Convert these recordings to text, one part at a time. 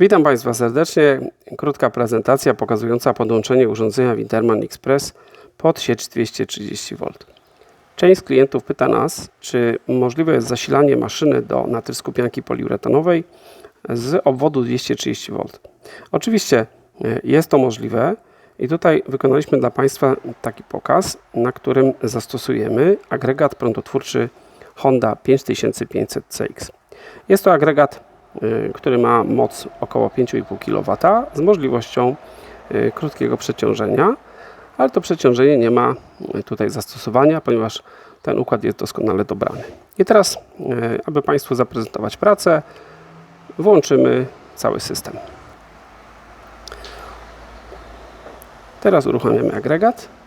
Witam Państwa serdecznie. Krótka prezentacja pokazująca podłączenie urządzenia Winterman Express pod sieć 230 V. Część z klientów pyta nas, czy możliwe jest zasilanie maszyny do natrysku pianki poliuretanowej z obwodu 230 V. Oczywiście e, jest to możliwe i tutaj wykonaliśmy dla Państwa taki pokaz, na którym zastosujemy agregat prądotwórczy Honda 5500 CX. Jest to agregat który ma moc około 5,5 kW z możliwością y, krótkiego przeciążenia, ale to przeciążenie nie ma y, tutaj zastosowania, ponieważ ten układ jest doskonale dobrany. I teraz, aby Państwu zaprezentować pracę, włączymy cały system. Teraz uruchamiamy agregat.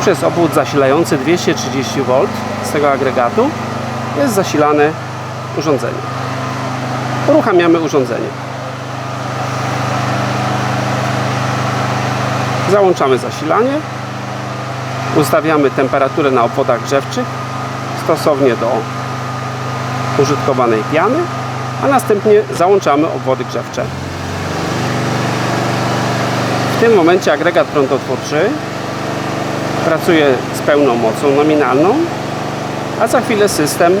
Przez obwód zasilający 230 V z tego agregatu jest zasilane urządzenie. Uruchamiamy urządzenie. Załączamy zasilanie. Ustawiamy temperaturę na obwodach grzewczych stosownie do użytkowanej piany, a następnie załączamy obwody grzewcze. W tym momencie agregat prądotwórczy pracuje z pełną mocą nominalną, a za chwilę system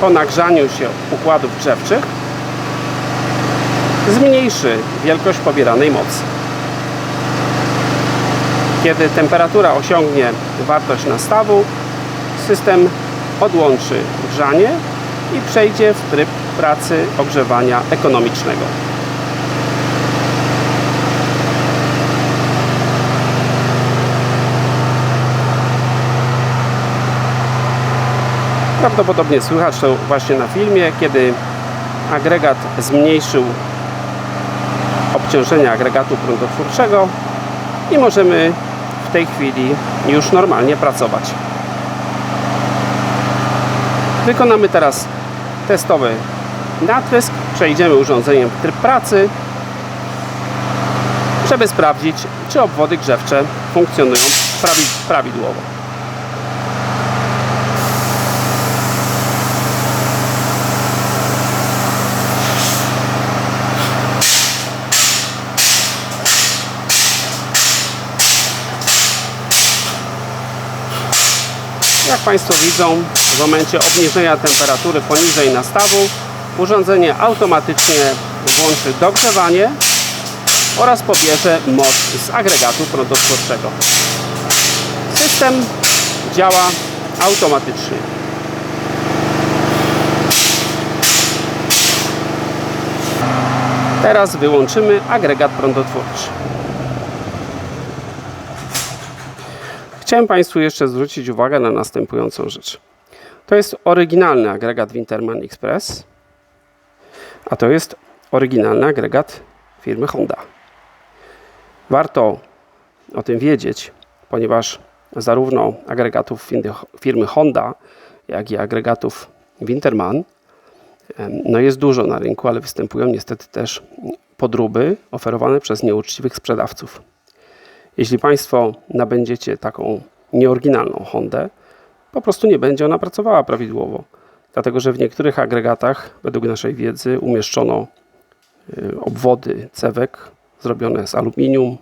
po nagrzaniu się układów grzewczych zmniejszy wielkość pobieranej mocy. Kiedy temperatura osiągnie wartość nastawu, system odłączy grzanie i przejdzie w tryb pracy ogrzewania ekonomicznego. Prawdopodobnie słychać to właśnie na filmie, kiedy agregat zmniejszył obciążenie agregatu prądotwórczego i możemy w tej chwili już normalnie pracować. Wykonamy teraz testowy natrysk, przejdziemy urządzeniem w tryb pracy, żeby sprawdzić, czy obwody grzewcze funkcjonują prawidłowo. Jak Państwo widzą, w momencie obniżenia temperatury poniżej nastawu urządzenie automatycznie włączy dogrzewanie oraz pobierze moc z agregatu prądotwórczego. System działa automatycznie. Teraz wyłączymy agregat prądotwórczy. Chciałem Państwu jeszcze zwrócić uwagę na następującą rzecz. To jest oryginalny agregat Winterman Express, a to jest oryginalny agregat firmy Honda. Warto o tym wiedzieć, ponieważ zarówno agregatów firmy Honda, jak i agregatów Winterman no jest dużo na rynku, ale występują niestety też podróby oferowane przez nieuczciwych sprzedawców. Jeśli Państwo nabędziecie taką nieoryginalną Hondę, po prostu nie będzie ona pracowała prawidłowo. Dlatego, że w niektórych agregatach, według naszej wiedzy, umieszczono y, obwody cewek zrobione z aluminium.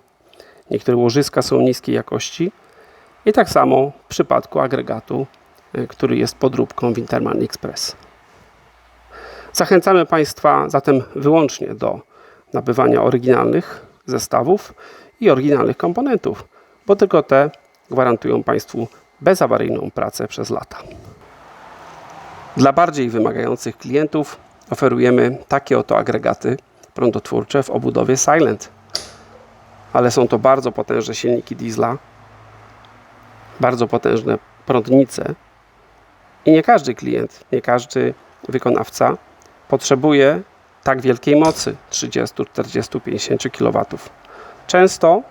Niektóre łożyska są niskiej jakości. I tak samo w przypadku agregatu, y, który jest podróbką Winterman Express. Zachęcamy Państwa zatem wyłącznie do nabywania oryginalnych zestawów i oryginalnych komponentów, bo tylko te gwarantują Państwu bezawaryjną pracę przez lata. Dla bardziej wymagających klientów oferujemy takie oto agregaty prądotwórcze w obudowie Silent. Ale są to bardzo potężne silniki diesla, bardzo potężne prądnice i nie każdy klient, nie każdy wykonawca potrzebuje tak wielkiej mocy 30, 40, 50 kW. Często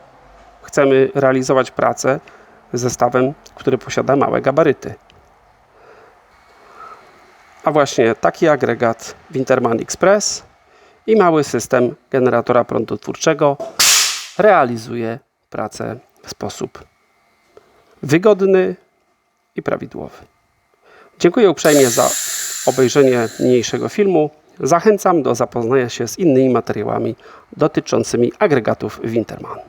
chcemy realizować pracę zestawem, który posiada małe gabaryty. A właśnie taki agregat Winterman Express i mały system generatora prądotwórczego realizuje pracę w sposób wygodny i prawidłowy. Dziękuję uprzejmie za obejrzenie niniejszego filmu. Zachęcam do zapoznania się z innymi materiałami dotyczącymi agregatów Winterman.